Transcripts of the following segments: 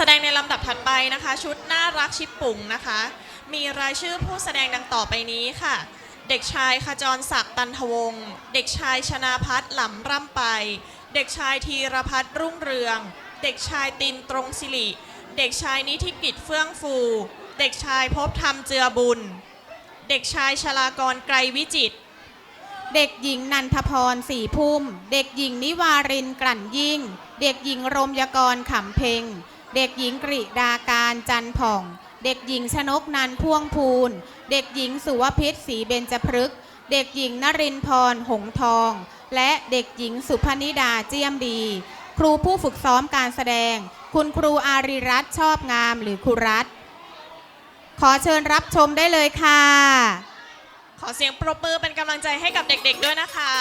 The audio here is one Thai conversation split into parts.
แสดงในลำดับถัดไปนะคะ ชุดน่ารักชิปปุ๋งนะคะ มีรายชื่อผู้แสดงดังต่อไปนี้ค่ะ เด็กชายขจรศักดิ์ตันทวงศ์เด็กชายชนาพัฒน์หล่ำร่ำไป เด็กชายธีรพัฒน์รุ่งเรือง เด็กชายตินตรงสิริ เด็กชายนิธิกิจเฟื่องฟู เด็กชายภพบธรรมเจือบุญ เด็กชายชลากรไกรวิจิตรเด็กหญิงนันทพรสีพุ่ม เด็กหญิงนิวารินกลั่นยิ่ง เด็กหญิงรมยกรขำเพ็ง เด็กหญิงกริดาการจันผ่อง เด็กหญิงชนกนันพ่วงพูน เด็กหญิงสุวพิษศรีเบญจพฤกษ์เด็กหญิงนรินพรหงทอง และเด็กหญิงสุพนิดาเจียมดี ครูผู้ฝึกซ้อมการแสดง คุณครูอารีรัตชอบงามหรือครูรัตขอเชิญรับชมได้เลยค่ะ ขอเสียงปรบมือเป็นกำลังใจให้กับเด็กๆด้วยนะคะ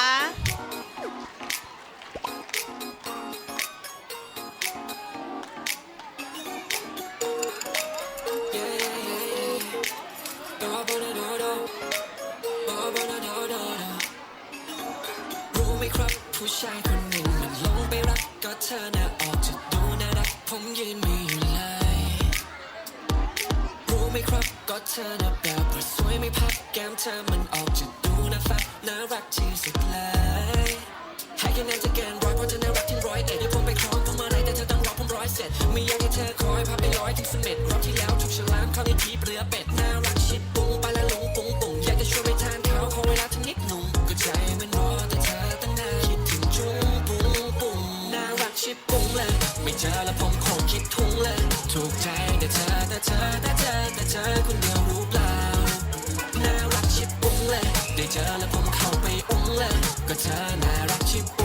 มครับ ผู้ชายคนหนึ่งมันลงไปรักก็เธอน่ะออกจะดูน่ารักผมยืนไม่อยู่เลยรู้ไหมครับก็เธอน่ะแบบว่าสวยไม่พักแก้มเธอมันออกจะดูน่าฟักน่ารักที่สุดเลยให้คะแนนจะเกินร้อยเพราะเธอน่ารักที่ร้อยเอ็ดเดี๋ยวผมไปคล้องผมอะไรแต่เธอต้องรอผมร้อยเสร็จไม่อยากให้เธอคอยพาไปร้อยถึงเสม็ดรอบที่แล้วถูกฉลามคราวนี้ทีเรือเป็ดน่ารักชิดปุ้งไปและหลงปุ้งปุ้งอยากจะชวนไปทานข้าวขอเวลาเธอนิด เจอแล้วผมคงคิดทุ่งเลยถูกใจแต่เธอแต่เธอแต่เธอแต่เธอคนเดียวรู้เปล่าน่ารักชิบปุ้งเลย ได้เจอแล้วผมเข้าไปอุ้งเลย ก็เธอน่ารักชิบปุ้ง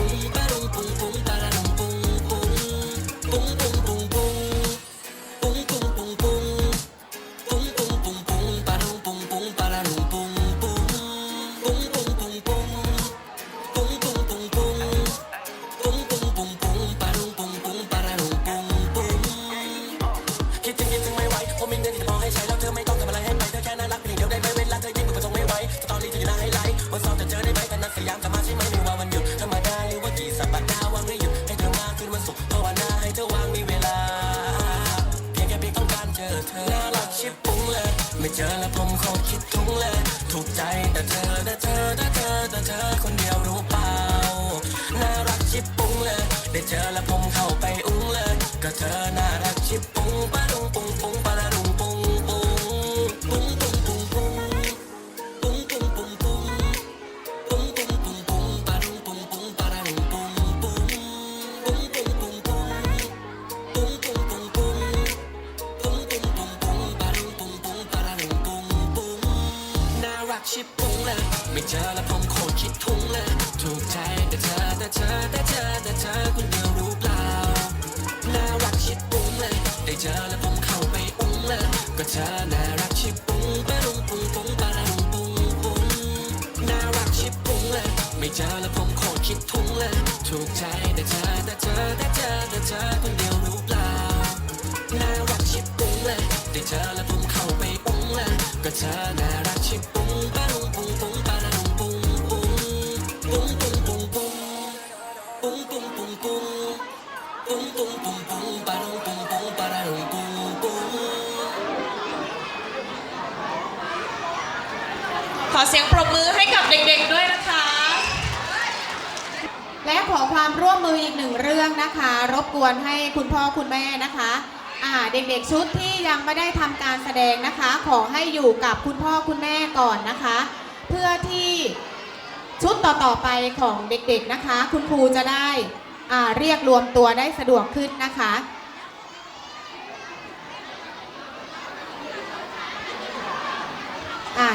เจอแล้วผมคงคิดทุงเลย ถูกใจแต่เธอแต่เธอแต่เธอแต่เธอคนเดียวรู้เปล่า น่ารักชิบปุ้งเลย ได้เจอแล้วผมเข้าไปอุ้งเลย ก็เธอน่ารักชิบปุ้งปะรุงปุ้งปุ้งปะระ ชิบปุ้งเลย ไม่เจอแล้วผมโคตรคิดทุ่งเลย ถูกใจแต่เธอแต่เธอแต่เธอแต่เธอคนเดียวรู้เปล่า น่ารักชิบปุ้งเลย ได้เจอแล้วผมเข้าไปอุ้งเลย ก็เธอน่ารักชิบปุ้งปะรุงปุ้งปุ้งปะระดุงปุ้งปุ้งน่ารักชิบปุ้งเลย ไม่เจอแล้วผมโคตรคิดทุ่งเลย ถูกใจแต่เธอแต่เธอแต่เธอแต่เธอคนเดียวรู้เปล่า น่ารักชิบปุ้งเลย ได้เจอแล้วผมเข้าไปอุ้งเลย ก็เธอน่ารักชิบปุ้ง ขอเสียงปรบมือให้กับเด็กๆด้วยนะคะ และขอความร่วมมืออีกหนึ่งเรื่องนะคะ รบกวนให้คุณพ่อคุณแม่นะคะอ่าเด็กๆชุดที่ยังไม่ได้ทำการแสดงนะคะ ขอให้อยู่กับคุณพ่อคุณแม่ก่อนนะคะ เพื่อที่ชุดต่อๆไปของเด็กๆนะคะ คุณครูจะได้ เรียกรวมตัวได้สะดวกขึ้นนะคะ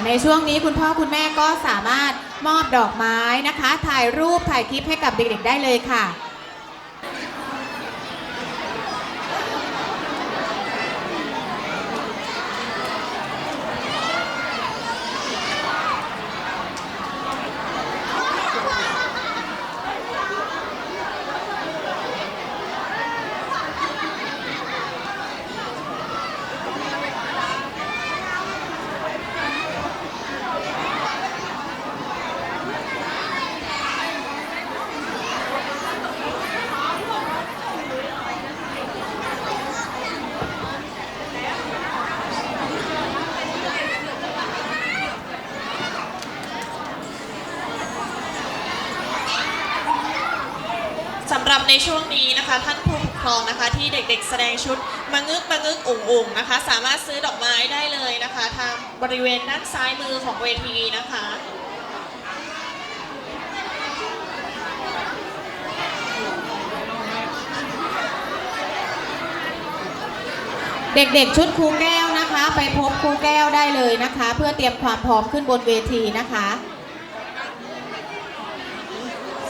ในช่วงนี้คุณพ่อคุณแม่ก็สามารถมอบดอกไม้นะคะ ถ่ายรูปถ่ายคลิปให้กับเด็กๆได้เลยค่ะ ช่วงนี้นะคะท่านผู้ปกครองนะคะที่เด็กๆ แสดงชุดมางึกมางึกอุ่งอุ่งนะคะ สามารถซื้อดอกไม้ได้เลยนะคะ ทางบริเวณด้านซ้ายมือของเวทีนะคะเด็กๆ ชุดครูแก้วนะคะ ไปพบครูแก้วได้เลยนะคะ เพื่อเตรียมความพร้อมขึ้นบนเวทีนะคะ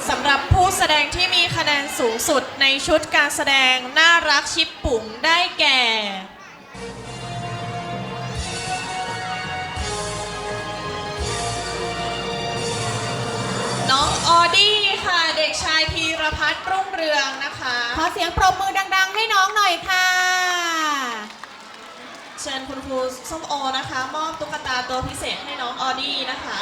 สำหรับผู้ แสดงที่มีคะแนนสูงสุดในชุดการแสดงน่ารักชิปปุ๋งได้แก่ น้องออดี้ค่ะ เด็กชายพีรพัฒน์รุ่งเรืองนะคะ ขอเสียงปรบมือดัง ๆ ให้น้องหน่อยค่ะ เชิญคุณครูส้มโอนะคะ มอบตุ๊กตาตัวพิเศษให้น้องออดี้นะคะ